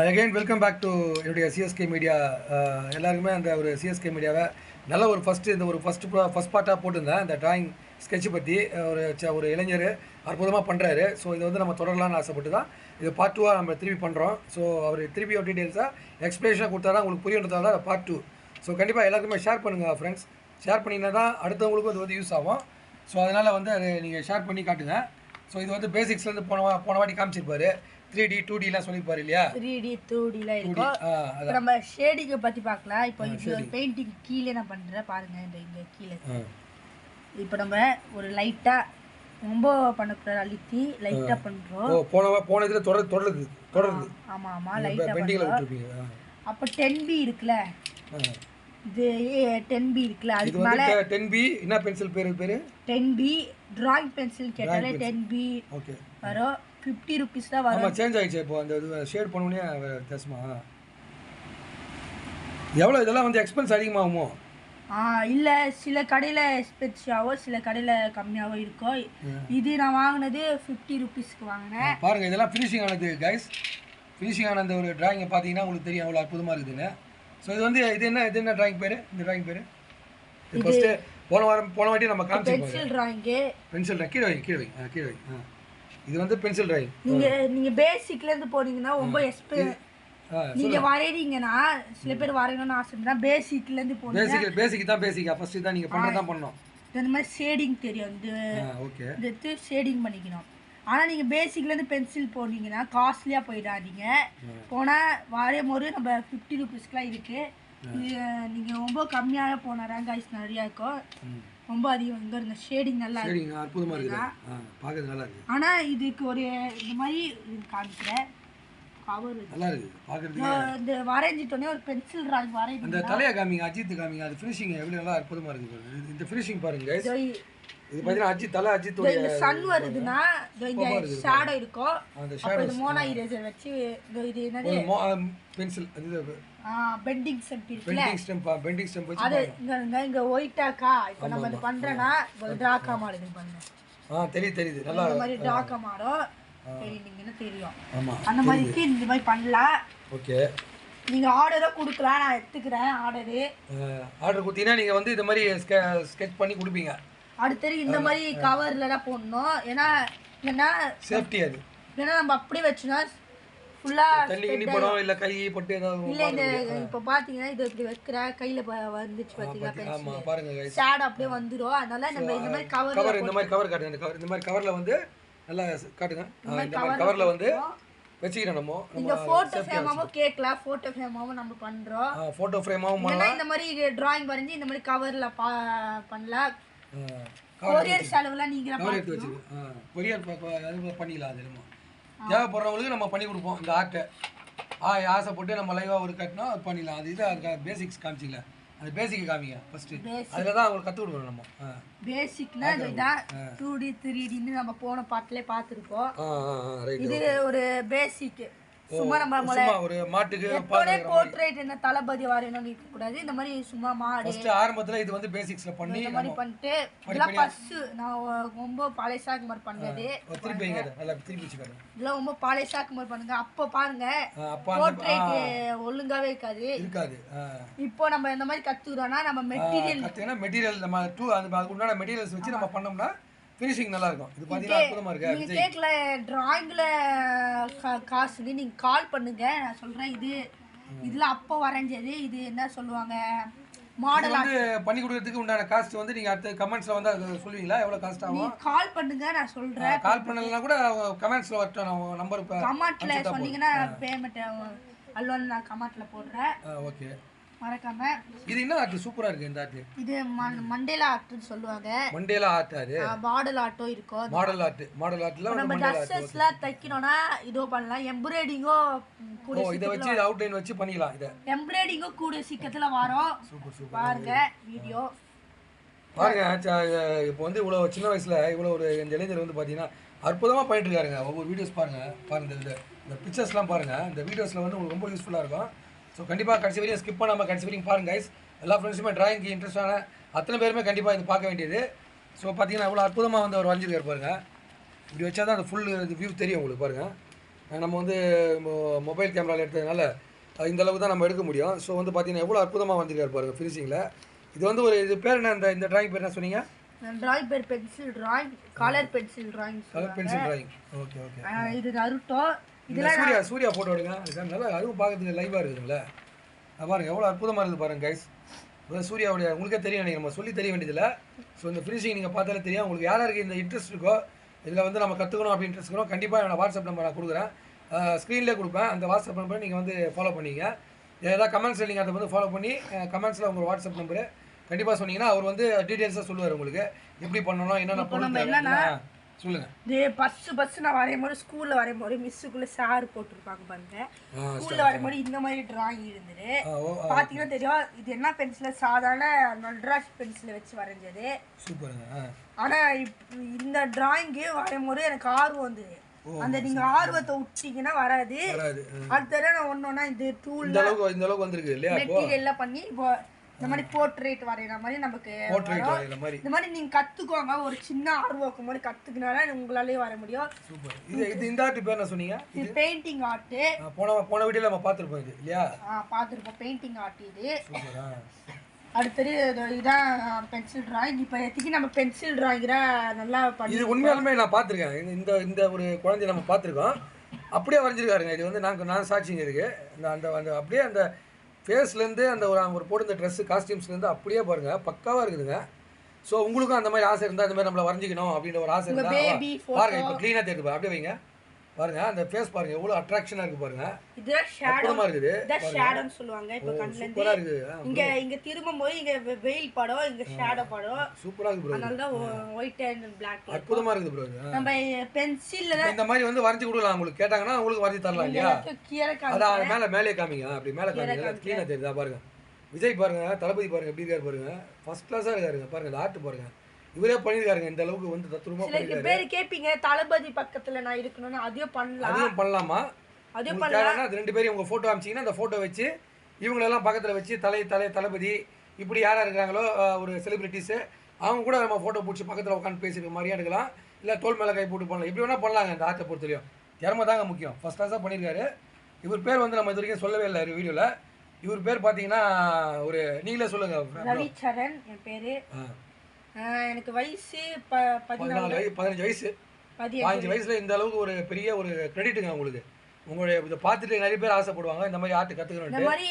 Again welcome back to என்னுடைய CSK media uh, எல்லாருக்குமே அந்த ஒரு சிஎஸ்கே மீடியாவை நல்ல ஒரு ஃபஸ்ட்டு இந்த ஒரு ஃபஸ்ட்டு ஃபஸ்ட் பார்ட்டாக போட்டிருந்தேன். இந்த டிராயிங் ஸ்கெட்ச் பற்றி ஒரு ச- ஒரு இளைஞர் அற்புதமாக பண்ணுறாரு ஸோ இதை வந்து நம்ம தொடரலாம்னு ஆசைப்பட்டு தான் இது பார்ட் டூவாக நம்ம திருப்பி பண்ணுறோம் ஸோ அவர் திருப்பி ஒரு டீட்டெயில்ஸாக எக்ஸ்பிளேஷனாக கொடுத்தா தான் உங்களுக்கு புரியுன்றதால தான் பார்ட் டூ ஸோ கண்டிப்பாக எல்லாருக்குமே ஷேர் பண்ணுங்கள் ஃப்ரெண்ட்ஸ் ஷேர் பண்ணிங்கன்னா தான் அடுத்தவங்களுக்கும் அது வந்து யூஸ் ஆகும். ஸோ அதனால் வந்து அதை நீங்கள் ஷேர் பண்ணி காட்டுங்க. ஸோ இது வந்து பேசிக்ஸ்லேருந்து போன வா- போன வாட்டி காமிச்சிருப்பாரு. த்ரீ டி டூ டிலாம் சொல்லியிருப்பாரு இல்லையா? த்ரீ டி டூ டிலாம் இருக்கும். இப்போ நம்ம ஷேடிங்கை பற்றி பார்க்கலாம். இப்போ இது ஒரு பெயிண்டிங் கீழே நான் பண்ணுறேன் பாருங்க இந்த இங்கே கீழே. இப்போ நம்ம ஒரு லைட்டாக ரொம்ப பண்ணக்கூடாது அழுத்தி லைட்டாக பண்ணுறோம் போன போன இதில் தொடர் தொடருது தொடருது. ஆமாம் ஆமாம் லைட்டாக பண்ணுறோம். அப்போ டென் பி இருக்குல்ல. இது டென் பி இருக்குல்ல அதுக்கு மேலே டென் பி என்ன பென்சில் பேர் பேர்? டென் பி டிராயிங் பென்சில் கேட்டாலே டென் பி ஓகே வரும். ஃபிஃப்டி ருபீஸ் தான் வரும். சேஞ்ச் ஆயிடுச்சு இப்போ. அந்த இது ஷேட் பண்ணோடனே வித்தியாசமா. எவ்வளோ இதெல்லாம் வந்து எக்ஸ்பென்ஸ் அதிகமாகுமோ? இல்லை சில கடையில் எக்ஸ்பென்சிவாகவும் சில கடையில் கம்மியாகவும் இருக்கும் இது நான் வாங்கினது ஃபிஃப்டி ருபீஸ்க்கு வாங்கினேன். பாருங்கள் இதெல்லாம் ஃபினிஷிங் ஆனது கைஸ் ஃபினிஷிங் ஆன அந்த ஒரு டிராயிங்கை பார்த்தீங்கன்னா உங்களுக்கு தெரியும் அவ்வளோ அற்புதமாக இருக்குதுன்னு. ஸோ இது வந்து இது என்ன இது என்ன டிராயிங் பேர்? இந்த டிராயிங் பேர்? இது ஃபஸ்ட்டு போன வாரம் போன வாட்டி நம்ம காமிச்சிருப்போம் பென்சில் ட்ராயிங்கு பென்சில் டிராயிங் கீழே வைங்க கீழே வைங்க கீழே வைங்க ஆ. இது வந்து பென்சில் டிராயிங் நீங்கள் நீங்கள் பேசிக்லேருந்து போனீங்கன்னா ரொம்ப எக்ஸ்பெ ஆ நீங்கள் வரைகிறீங்கன்னா சில பேர் வரையணும்னு ஆசைப்பட்டா பேசிக்லேருந்து போனீங்க பேசிக் பேசிக் தான் பேசிக்கா ஃபஸ்ட்டு தான் நீங்கள் பண்ணுறது தான் பண்ணணும். இந்த மாதிரி ஷேடிங் தெரியும். இந்த ஓகே இந்த ஷேடிங் பண்ணிக்கணும். ஆனால் நீங்கள் பேசிக்லேருந்து பென்சில் போனீங்கன்னா காஸ்ட்லியாக போயிடாதீங்க. போனால் வரையும் போது நம்ம ஃபிஃப்டி ருபீஸ்க்குலாம் இருக்குது இது நீங்கள் ரொம்ப கம்மியாக போன ரேங்காய்ஸ் நிறையா இருக்கும் ரொம்ப அதிகம். இங்கே இருந்த ஷேடிங் நல்லா இருக்கு. அற்புதமாக இருக்குது. ஆ பார்க்கறது நல்லா இருக்குது ஆனால் இதுக்கு ஒரு இந்த மாதிரி காமிக்கிறேன். கவர் நல்லா இருக்குது பார்க்கறதுக்கு. இந்த வரைஞ்சிட்டோன்னே ஒரு பென்சில் ட்ராயிங் வரைஞ்சி அந்த தலையை காமிங்க அஜித் காமிங்க. அது ஃபினிஷிங் எவ்வளோ நல்லா அற்புதமாக பாருங்க. இது- இந்த ஃபினிஷிங் பாருங்க guys. இது பார்த்தீங்கன்னா அஜித் தலை அஜித் இந்த சன் வருதுன்னா இந்த ஷேடோ இருக்கும் அந்த அப்போ இது மோனா இரேசர் வச்சு இதோ என்னது? பென்சில் அது பெண்டிங் செட் இருக்குல்ல? பெண்டிங் ஸ்டெம்ப் பெண்டிங் ஸ்டெம்ப் வச்சு அது இங்க இங்க ஒயிட்டாக்கா இப்போ நம்ம இது பண்றேன்னா இப்போ டாக்கா மாடுது பாருங்க. ஆ தெரியுது தெரியுது. நல்லா இந்த மாதிரி டாக்கா மாடும் தெரியுதுங்கன்னா தெரியும்? ஆமாம் அந்த மாதிரிக்கு இந்த மாதிரி பண்ணலாம் ஓகே. நீங்க ஆர்டரும் கொடுக்கலாம் நான் எடுத்துக்கிறேன் ஆர்டரு ஆர்டர் கொடுத்தீங்கன்னா நீங்கள் வந்து இது மாதிரி ஸ்கெச் பண்ணி கொடுப்பீங்க. அடுத்தது இந்த மாதிரி கவர்ல தான் போடணும். ஏன்னா ஏன்னா சேஃப்டி அது. ஏன்னா நம்ம அப்படியே வச்சோன்னா ஃபுல்லா தண்ணி கிண்ணி படம் இல்லை கை பட்டு ஏதாவது இல்ல இந்த இப்போ பாத்தீங்கன்னா இது இப்படி வைக்கிற கையில வந்துச்சு பாத்தீங்களா ஆமாம் பாருங்க guys. ஷேட் அப்படியே வந்துரும். அதனால நம்ம இந்த மாதிரி கவர் கவர் இந்த மாதிரி கவர் காட்டுங்க இந்த கவர் இந்த மாதிரி கவரில் வந்து நல்லா காட்டுங்க. இந்த மாதிரி கவரில் வந்து வச்சுக்கிறோம் நம்ம. நீங்க போட்டோ ஃப்ரேமாவும் கேட்கலாம். போட்டோ ஃப்ரேமாவும் நம்ம பண்றோம். ஃபோட்டோ ஃப்ரேமாகவும் ஏன்னா இந்த மாதிரி டிராயிங் வரைஞ்சி இந்த மாதிரி கவர்ல பா பண்ணலாம். கொரியர் செலவுலாம் நீங்க கவர் எடுத்து வச்சுருக்கோம் கொரியர் பண்ணிக்கலாம் அது நம்ம தேவைப்படுறவங்களுக்கு நம்ம பண்ணி கொடுப்போம் இந்த ஆர்ட்டை ஆ ஆசைப்பட்டு நம்ம லைவாக ஒரு கட்டினா அது பண்ணிடலாம். அது இது அதுக்கு பேசிக்ஸ் காமிச்சிக்கல. அது பேசிக் காமிங்க ஃபஸ்ட்டு அதில் தான் அவங்களுக்கு கற்றுக் கொடுக்கணும் நம்ம. பேசிக்னா இதுதான் டூ டி த்ரீ டின்னு நம்ம போன பாட்டிலே பார்த்துருக்கோம் இது ஒரு பேசிக் சும்மா நம்ம ஒரு மாட்டுக்கு எப்போதே போர்ட்ரேட் என்ன தளபதி வரையணும்னு இருக்க கூடாது இந்த மாதிரி சும்மா மாடு. ஃபஸ்ட்டு ஆரம்பத்தில் இது வந்து பேசிக்ஸில் பண்ணி இந்த மாதிரி பண்ணிட்டு இதெல்லாம் ஃபர்ஸ்ட் நான் ரொம்ப பழைசாக்கு மாதிரி பண்ணது. திருப்பி வைங்க அதை. நல்லா திருப்பி வச்சுக்காரு இதெல்லாம் ரொம்ப பழைசாக்கு மாதிரி பண்ணுங்க. அப்போ பாருங்க போர்ட்ரேட் ஒழுங்காவே இருக்காது. இருக்காது. இப்போ நம்ம இந்த மாதிரி கத்துக்கிறோம்னா நம்ம மெட்டீரியல் கற்றுக்கினா மெட்டீரியல் நம்ம டூ அதுக்கு உண்டான மெட்டீரியல்ஸ் வச்சு நம்ம பண்ணோம்னா ஃபினிஷிங் நல்லா இருக்கும் இது பார்த்தீங்கன்னா அற்புதமாக இருக்கு நீங்க கேட்கல டிராயிங்ல காசுன்னு நீங்க கால் பண்ணுங்க. நான் சொல்றேன் இது இதுல அப்போ வரைஞ்சது. இது என்ன சொல்லுவாங்க? மாடல் வந்து பண்ணி கொடுக்கறதுக்கு உண்டான காஸ்ட் வந்து நீங்கள் அடுத்த கமெண்ட்ஸில் வந்து அது சொல்லுவீங்களா? எவ்வளோ காஸ்ட் ஆகும்? கால் பண்ணுங்க நான் சொல்றேன். கால் பண்ணலைன்னா கூட கமெண்ட்ஸில் வரட்டும். நான் நம்பர் கமாட்ல சொன்னீங்கன்னா பேமெண்ட் அல்வான்னு நான் கமாட்ல போடுறேன். ஓகே மறக்காம. இது என்ன ஆர்ட் சூப்பராக இருக்குது இந்த ஆர்ட் இது மண்- மண்டேலா ஆர்ட்னு சொல்லுவாங்க. மண்டேலா ஆர்ட் அது? மாடல் ஆட்டோ இருக்கும். மாடல் ஆர்ட் மாடல் ஆர்ட்டில் வந்து நம்ம ட்ரெஸ்ஸஸ்லாம் தைக்கணும்னா இதோ பண்ணலாம். எம்ப்ராய்டிங்கும் கூட இதை வச்சு அவுட்லைன் வச்சு பண்ணிக்கலாம் இதை. எம்ப்ராய்டிங்கும் கூட சீக்கிரத்துல வரும். Super super. பாருங்க வீடியோ பாருங்க இப்போ வந்து இவ்வளோ சின்ன வயசில் இவ்வளோ ஒரு இந்த இளைஞர் வந்து பார்த்தீங்கன்னா அற்புதமாக பண்ணிட்டு இருக்காருங்க. ஒவ்வொரு வீடியோஸ் பாருங்க பாருங்க இந்த இந்த பிக்சர்ஸ்லாம் பாருங்க. இந்த வீடியோஸில் வந்து உங்களுக்கு ரொம்ப யூஸ்ஃபுல்லாக இருக்கும். ஸோ கண்டிப்பாக கடைசி வரையும் ஸ்கிப் பண்ணாமல் கடைசி வரையும் பாருங்க guys. எல்லா ஃப்ரெண்ட்ஸுமே டிராயிங்க்கு இன்ட்ரெஸ்டான அத்தனை பேருமே கண்டிப்பாக இது பார்க்க வேண்டியது. ஸோ பார்த்தீங்கன்னா இவ்வளோ அற்புதமாக வந்து அவர் வரைஞ்சிருக்காரு பாருங்க. இப்படி வச்சா தான் அந்த ஃபுல் இது வியூ தெரியும் உங்களுக்கு பாருங்க. நம்ம வந்து மொபைல் கேமராவில் எடுத்ததுனால இந்த அளவுக்கு தான் நம்ம எடுக்க முடியும். ஸோ வந்து பார்த்தீங்கன்னா எவ்வளோ அற்புதமாக வந்திருக்காரு பாருங்க ஃபினிஷிங்கில் இது வந்து ஒரு இது பேர் என்ன இந்த இந்த டிராயிங் பேர் என்ன சொன்னீங்க? டிராயிங் பேர் pencil drawing colour pencil drawing colour pencil drawing okay okay இது நருட்டோ. சூர்யா சூர்யா ஃபோட்டோ எடுங்க. அதுக்காக நல்லா அதுவும் பார்க்கறதுக்கு லைவாக இருக்குதுங்களே. அது பாருங்க எவ்வளோ அற்புதமாக இருக்குது பாருங்க கைஸ் சூர்யாவுடைய உங்களுக்கே தெரியும் நீங்கள் நம்ம சொல்லி தெரிய வேண்டியதில்லை. ஸோ இந்த ஃபினிஷிங் நீங்கள் பார்த்தாலே தெரியும். உங்களுக்கு யாராருக்கு இந்த இன்ட்ரெஸ்ட் இருக்கோ இதில் வந்து நம்ம கற்றுக்கணும் அப்படி இன்ட்ரெஸ்ட் இருக்கணும் கண்டிப்பாக நான் வாட்ஸ்அப் நம்பர் நான் கொடுக்குறேன். ஸ்க்ரீன்லேயே கொடுப்பேன். அந்த வாட்ஸ்அப் நம்பரை நீங்கள் வந்து ஃபாலோ பண்ணிங்க ஏதாவது கமெண்ட்ஸில் நீங்கள் அதை வந்து ஃபாலோ பண்ணி கமெண்ட்ஸில் உங்கள் வாட்ஸ்அப் நம்பரு கண்டிப்பாக சொன்னீங்கன்னா அவர் வந்து டீட்டெயில்ஸாக சொல்லுவார் உங்களுக்கு. எப்படி பண்ணணும் என்னென்ன பொருள் சொல்லுங்க. இது பஸ்ஸு நான் வரையும் போது ஸ்கூலில் வரையும் போது மிஸ்ஸுக்குள்ளே சார் போட்டிருப்பாங்க பாருங்க. ஸ்கூலில் வரையும் போது இந்த மாதிரி டிராயிங் இருந்தது. பார்த்தீங்கன்னா தெரியும் இது என்ன பென்சில் சாதாரண நட்ராஜ் பென்சிலை வச்சு வரைஞ்சது. சூப்பருங்க இந்த டிராயிங்கு வரையும் போது எனக்கு ஆர்வம் வந்தது. அந்த நீங்கள் ஆர்வத்தை விட்டீங்கன்னா வராது. அடுத்த நான் ஒன்றா இது டூல் இந்த அளவுக்கு இந்த அளவுக்கு வந்திருக்கு இல்லையா இப்போ மெட்டீரியல்லாம் பண்ணி இப்போ இந்த மாதிரி போர்ட்ரேட் வரைகிற மாதிரி நமக்கு போர்ட்ரேட் வரைகிற மாதிரி. இந்த மாதிரி நீங்கள் கற்றுக்கோங்க ஒரு சின்ன ஆர்வம் இருக்கும் போது கற்றுக்கினால உங்களாலேயே வர முடியும். சூப்பர். இது இது இந்த ஆர்ட் பேர் என்ன சொன்னீங்க? இது பெயிண்டிங் ஆர்ட்டு ஆ, போன போன வீடியோல நம்ம பார்த்துருப்போம் இது இல்லையா? பார்த்துருப்போம். பெயிண்டிங் ஆர்ட் இது. அடுத்தது இது- இதான் பென்சில் டிராயிங் இப்போ எத்திக்கு நம்ம பென்சில் டிராயிங்கிற நல்லா பண்ணி இது உண்மையாலுமே நான் பார்த்துருக்கேன். இந்த- இந்த இந்த ஒரு குழந்தைய நம்ம பார்த்துருக்கோம். அப்படியே வரைஞ்சிருக்காருங்க. இது வந்து நாங்கள் நான் சாட்சிங்க இருக்கு இந்த அந்த அந்த அப்படியே அந்த ஃபேஸ்லேருந்து அந்த ஒரு ஒரு போட்டு ட்ரெஸ்ஸு காஸ்டியூம்ஸ்லேருந்து அப்படியே பாருங்க பக்காவாக இருக்குதுங்க. ஸோ உங்களுக்கும் அந்த மாதிரி ஆசை இருந்தால் அந்த மாதிரி நம்மளை வரைஞ்சிக்கணும் அப்படின்ற ஒரு ஆசை இருந்தால் பாருங்க இப்போ க்ளீனாக பாரு. அப்படியே வைங்க. பாருங்க அந்த ஃபேஸ் பாருங்க எவ்வளோ அட்ராக்ஷனாக இருக்கு பாருங்க. இதுதான் ஷேடோ அற்புதமா இருக்குது. இதான் ஷேடோன்னு சொல்லுவாங்க. இப்போ கண்ணுல இருந்து சூப்பராக இருக்குது. ஆ, இங்க இங்க திரும்பும் போது இங்க வெயில் படம் இங்க ஷேடோ படம் சூப்பராக இருக்குது ப்ரோ அதனால தான் ஒயிட் அண்ட் பிளாக் அற்புதமாக இருக்குது ப்ரோ நம்ம பென்சில்ல இந்த மாதிரி வந்து வரைஞ்சி கொடுக்கலாம். உங்களுக்கு கேட்டாங்கன்னா உங்களுக்கு வரைஞ்சி தரலாம் இல்லையா? கீரை அதான் மேலே மேலே காமிங்க. அப்படி மேலே காமிங்க. க்ளீனாக தெரியுதா பாருங்க. விஜய் பாருங்க தளபதி பாருங்க எப்படி இருக்காரு பாருங்க. ஃபர்ஸ்ட் கிளாஸாக இருக்காருங்க. பாருங்க ஆர்ட் பாருங்க. இவரே பண்ணியிருக்காருங்க. இந்த அளவுக்கு வந்து தத்ரூபமாக சில பண்ணியிருக்காரு. பேர் கேப்பீங்க தளபதி பக்கத்துல நான் இருக்கணும்னு அதையும் பண்ணலாம். அதையும் பண்ணலாமா? அதையும் தேவைன்னா அது ரெண்டு பேரும் உங்கள் ஃபோட்டோ அமிச்சிங்கன்னா அந்த ஃபோட்டோ வச்சு இவங்களெல்லாம் பக்கத்தில் வச்சு தலை தலை தளபதி இப்படி யாராக இருக்கிறாங்களோ ஒரு செலிபிரிட்டிஸு அவங்க கூட நம்ம ஃபோட்டோ பிடிச்சி பக்கத்தில் உட்காந்து பேசிக்கிற மாதிரியா எடுக்கலாம் இல்லை தோல் மேலே கை போட்டு பண்ணலாம் எப்படி வேணால் பண்ணலாங்க இந்த ஆர்ட்டை பொறுத்தலையும் திறமை தாங்க முக்கியம். ஃபஸ்ட் கிளாஸாக பண்ணியிருக்காரு. இவர் பேர் வந்து நம்ம இது வரைக்கும் சொல்லவே இல்லை வீடியோவில் இவர் பேர் பார்த்தீங்கன்னா ஒரு நீங்களே சொல்லுங்கள் ரவிச்சரண் என் பேரு. எனக்கு வயசு ப பதினாலு. வயசு பதினஞ்சு வயசு. பதினஞ்சு வயசுல இந்த அளவுக்கு ஒரு பெரிய ஒரு கிரெடிட்டுங்க உங்களுக்கு. உங்களுடைய இதை பார்த்துட்டு நிறைய பேர் ஆசைப்படுவாங்க இந்த மாதிரி ஆர்ட் இந்த கற்றுக்கணுன்ட்டு மாதிரி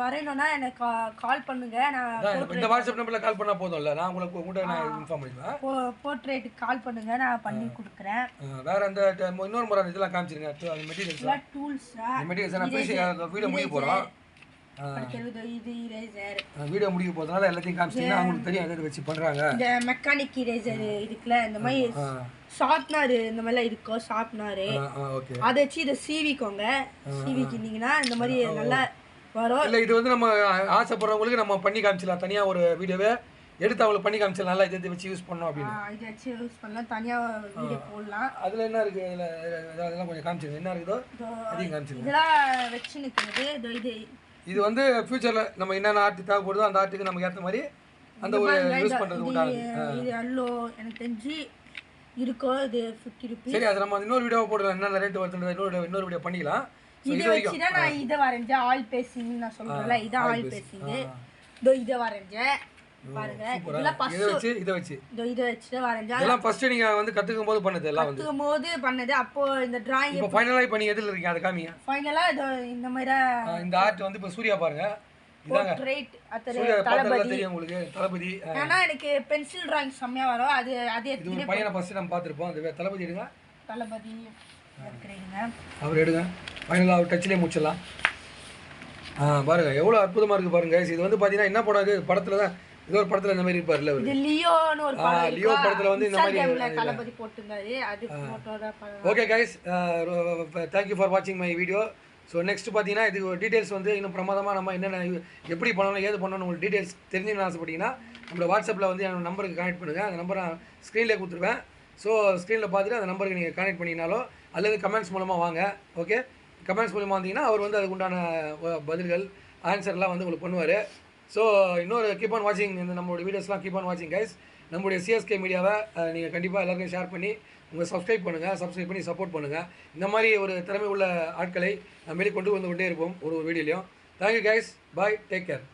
வரையணும்னா எனக்கு கால் பண்ணுங்க. நான் இந்த வாட்ஸ்அப் நம்பரில் கால் பண்ணால் போதும்ல. நான் உங்களுக்கு உங்கள்கிட்ட நான் இன்ஃபார்ம் பண்ணிடுவேன். போர்ட்ரேட்டுக்கு கால் பண்ணுங்க. நான் பண்ணி கொடுக்குறேன். வேற அந்த இன்னொரு முறை இதெல்லாம் காமிச்சிருங்க. மெட்டீரியல்ஸ் டூல்ஸா இந்த மெட்டீரியல்ஸ் நான் ஃபினிஷிங் வீடியோ முடிக்க போகிறோம் வீடியோ முடிக்க போகிறதுனால எல்லாத்தையும் காமிச்சிங்கன்னா அவங்களுக்கு தெரியும் எதை வச்சு பண்ணுறாங்க இந்த மெக்கானிக் இரேசர் இருக்குல்ல இந்த மாதிரி ஷார்ப்னர் இந்த மாதிரிலாம் இருக்கும் ஷார்ப்னர் ஓகே. அதை வச்சு இதை சீவிக்கோங்க. சீவிக்கினீங்கன்னா இந்த மாதிரி நல்லா வரும். இல்லை இது வந்து நம்ம ஆசைப்படுறவங்களுக்கு நம்ம பண்ணி காமிச்சிடலாம். தனியாக ஒரு வீடியோவே எடுத்து அவங்களுக்கு பண்ணி காமிச்சிடலாம். நல்லா இதை வச்சு யூஸ் பண்ணோம் அப்படின்னு. இதை வச்சு யூஸ் பண்ணலாம். தனியாக வீடியோ போடலாம். அதில் என்ன இருக்குது அதில் அதெல்லாம் கொஞ்சம் காமிச்சிருங்க. என்ன இருக்குதோ அதையும் காமிச்சிருங்க. இதெல்லாம் வச்சு நிற்கிறது இதோ இது வந்து ஃபியூச்சரில் நம்ம என்னென்ன ஆர்ட் தேவைப்படுதோ அந்த ஆர்ட்டுக்கு நமக்கு ஏற்ற மாதிரி அந்த ஒரு யூஸ் பண்ணுறது உண்டானது இது அல்லோ எனக்கு தெரிஞ்சு இருக்கும் இது ஃபிஃப்டி ருபீஸ் சரி அது நம்ம இன்னொரு வீடியோ போடலாம். என்னென்ன ரேட் வருதுன்றது இன்னொரு இன்னொரு வீடியோ பண்ணிக்கலாம். இதை வச்சு தான் நான் இதை வரைஞ்சேன். ஆயில் பேசிங் நான் சொல்றேன்ல இதான் ஆயில் பேசிங் இதோ இதை வரைஞ்சேன். பாருங்க இதெல்லாம் இதை வச்சு இதை வச்சு. இதோ இதெல்லாம் நீங்கள் வந்து கற்றுக்கும் போது பண்ணது எல்லாம் வந்து. போது பண்ணது. அப்போ இந்த டிராயிங் இப்போ ஃபைனலாக இப்போ நீங்கள் எதில் இருக்கீங்க? அதை காமிங்க. ஃபைனலாக இதோ இந்த மாதிரி இந்த ஆர்ட் வந்து இப்போ சூர்யா பாருங்க. போர்ட்ரேட் தளபதி. உங்களுக்கு. தளபதி ஆ, ஏன்னா எனக்கு பென்சில் டிராயிங் செம்மையா வரும். அது அது இது பையனை ஃபஸ்ட்டு நம்ம பார்த்துருப்போம். அந்த தளபதி எடுங்க. தளபதி அவர் எடுங்க. ஃபைனலாக அவர் டச்சிலே முடிச்சிடலாம். பாருங்க எவ்வளோ அற்புதமாக இருக்குது பாருங்க. இது வந்து பார்த்தீங்கன்னா என்ன படம் இது? படத்தில் தான் ஏதோ ஒரு படத்தில் இந்த மாதிரி இருப்பார்ல இது லியோன்னு ஒரு படம் லியோ படத்துல வந்து இந்த மாதிரி தளபதி போட்டிருந்தாரு அது போட்டோ தான் okay guys thank you for வாட்சிங் மை வீடியோ ஸோ நெக்ஸ்ட் பார்த்தீங்கன்னா இது டீட்டெயில்ஸ் வந்து இன்னும் பிரமாதமாக நம்ம என்னென்ன இது- எப்படி பண்ணணும் ஏது பண்ணணும் உங்களுக்கு டீட்டெயில்ஸ் தெரிஞ்சுன்னு ஆசைப்பட்டீங்கன்னா நம்மளோட வாட்ஸ்அப்பில் வந்து என்னோட நம்பருக்கு கனெக்ட் பண்ணுங்கள் அந்த நம்பரை நான் ஸ்க்ரீனில் கொடுத்துருவேன். ஸோ ஸ்க்ரீனில் பார்த்துட்டு அந்த நம்பருக்கு நீங்கள் கனெக்ட் பண்ணினாலோ அல்லது கமெண்ட்ஸ் மூலமாக வாங்க. ஓகே கமெண்ட்ஸ் மூலமாக வந்தீங்கன்னா அவர் வந்து அதுக்கு உண்டான பதில்கள் ஆன்சர்லாம் வந்து உங்களுக்கு பண்ணுவார். ஸோ இன்னொரு கீப் ஆன் வாட்சிங் இந்த நம்மளோட வீடியோஸ்லாம் கீப் ஆன் வாட்சிங் கைஸ் நம்மளுடைய சிஎஸ்கே மீடியாவை நீங்கள் கண்டிப்பாக எல்லாருக்கும் ஷேர் பண்ணி உங்கள் சப்ஸ்கிரைப் பண்ணுங்கள் சப்ஸ்கிரைப் பண்ணி சப்போர்ட் பண்ணுங்கள் இந்த மாதிரி ஒரு திறமை உள்ள ஆட்களை நம்ம வெளியே கொண்டு வந்து கொண்டே இருப்போம் ஒரு ஒரு வீடியோலையும் thank you guys bye take care